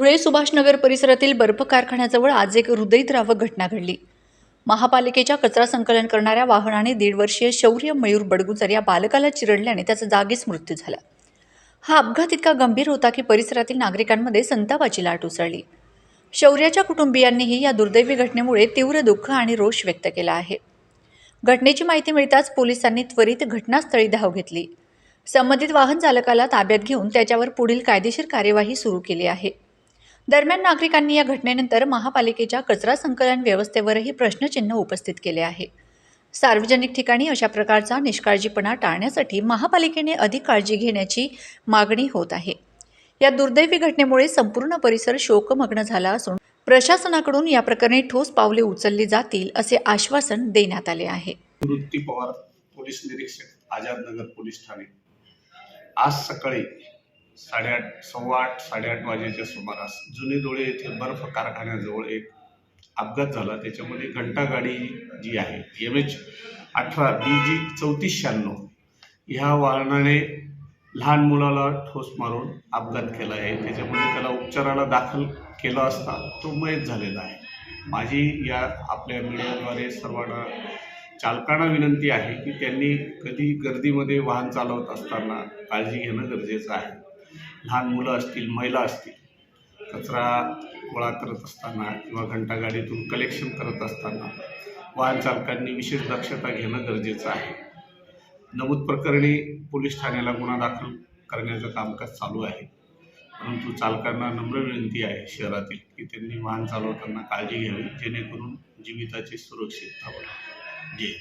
धुळे सुभाषनगर परिसरातील बर्फ कारखान्याजवळ आज एक हृदयद्रावक घटना घडली. महापालिकेच्या कचरा संकलन करणाऱ्या वाहनाने दीड वर्षीय शौर्य मयूर बडगुजर या बालकाला चिरडल्याने त्याचा जागीच मृत्यू झाला. हा अपघात इतका गंभीर होता की परिसरातील नागरिकांमध्ये संतापाची लाट उसळली. शौर्याच्या कुटुंबियांनीही या दुर्दैवी घटनेमुळे तीव्र दुःख आणि रोष व्यक्त केला आहे. घटनेची माहिती मिळताच पोलिसांनी त्वरित घटनास्थळी धाव घेतली. संबंधित वाहन चालकाला ताब्यात घेऊन त्याच्यावर पुढील कायदेशीर कार्यवाही सुरू केली आहे. दरम्यान नागरिकांनी या घटनेनंतर महापालिकेच्या कचरा संकलन व्यवस्थेवरही प्रश्नचिन्ह उपस्थित केले आहे. सार्वजनिक ठिकाणी अशा प्रकारचा निष्काळजीपणा टाळण्यासाठी महापालिकेने अधिक काळजी घेण्याची मागणी होत आहे. या दुर्दैवी घटनेमुळे संपूर्ण परिसर शोकमग्न झाला असून प्रशासनाकडून या प्रकरणी ठोस पावले उचलली जातील असे आश्वासन देण्यात आले आहे. पवार पोलीस निरीक्षक आझादनगर पोलीस ठाणे. आज सकाळी साडेआठ सव्वा आठ साडेआठ वाजेच्या सुमारास जुने डोळे येथे बर्फ कारखान्याजवळ एक अपघात झाला. त्याच्यामध्ये घंटा गाडी जी आहे एम एच अठरा बी जी चौतीस शहाण्णव ह्या वाहनाने लहान मुलाला ठोस मारून अपघात केला आहे. त्याच्यामध्ये त्याला उपचाराला दाखल केला असता तो मयत झालेला आहे. माझी या आपल्या मीडियाद्वारे सर्वांना चालकांना विनंती आहे की त्यांनी कधी गर्दीमध्ये वाहन चालवत असताना काळजी घेणं गरजेचं आहे. लहान मुलं असतील महिला असतील कचरा गोळा करत असताना किंवा घंटागाडीतून कलेक्शन करत असताना वाहन चालकांनी विशेष दक्षता घेणं गरजेचं आहे. नमूद प्रकरणी पोलीस ठाण्याला गुन्हा दाखल करण्याचं कामकाज चालू आहे. परंतु चालकांना नम्र विनंती आहे शहरातील की त्यांनी वाहन चालवताना काळजी घ्यावी जेणेकरून जीविताची सुरक्षितता होईल जय